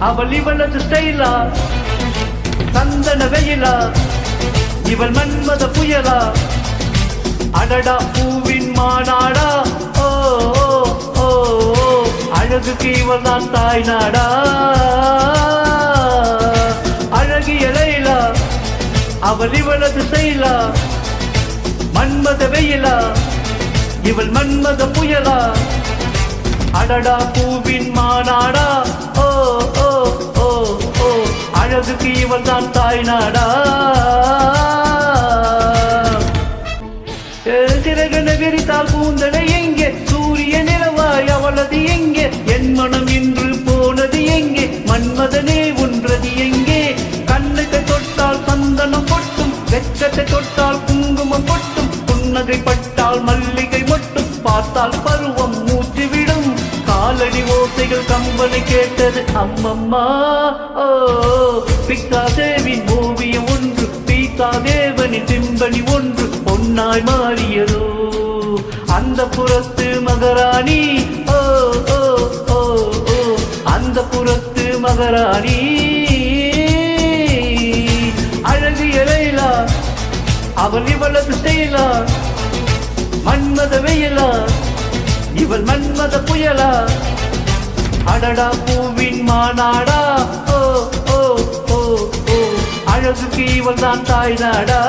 அவள் இவளது ஸ்டைலா? சந்தன வெயிலா? இவள் மன்மத புயலா? அடடா பூவின் மாநாடா ஓ ஓ, அழகுக்கு இவள் தான் தாய் நாடா? அழகிய லைலா? அவள் இவளது செயலா மன்மத வெயிலா? இவள் மன்மத புயலா? அடடா பூவின் மாநாடா அழகுக்கு இவள் தான் தாய் நாடா. சிறகு நகரித்தால் பூந்தனை எங்கே? சூரிய நிலவாய் அவளது எங்கே? என் மனம் இன்று போனது எங்கே? மன்மதனே ஒன்றது எங்கே? கண்ணுக்கு தொட்டால் சந்தனம் பொட்டும் வெச்சத்தை தொட்டால் குங்குமம் பொட்டும் புன்னகை பட்டால் மல்லிகை மட்டும் பார்த்தால் பருவம் மூச்சு விடும். காலடி ஓசைகள் கம்பனை கேட்டது அம்மம்மா ஓ பிக்கா ஓவியம் ஒன்று பீக்கா தேவனின் சிம்பனி ஒன்று பொன்னாய் மாறியதோ அந்த புறத்து மகராணி ஓ ஓ ஓ ஓ அந்த புறத்து மகராணி. அழகிய லைலா அவள் இவளது செய்யலா மன்மத வெயிலா இவள் மன்மத புயலா? அடடா பூவின் மாநாடா ஓ ஓ ஓ ஓ. அழகுக்கு இவள் தான் தாய் நாடா.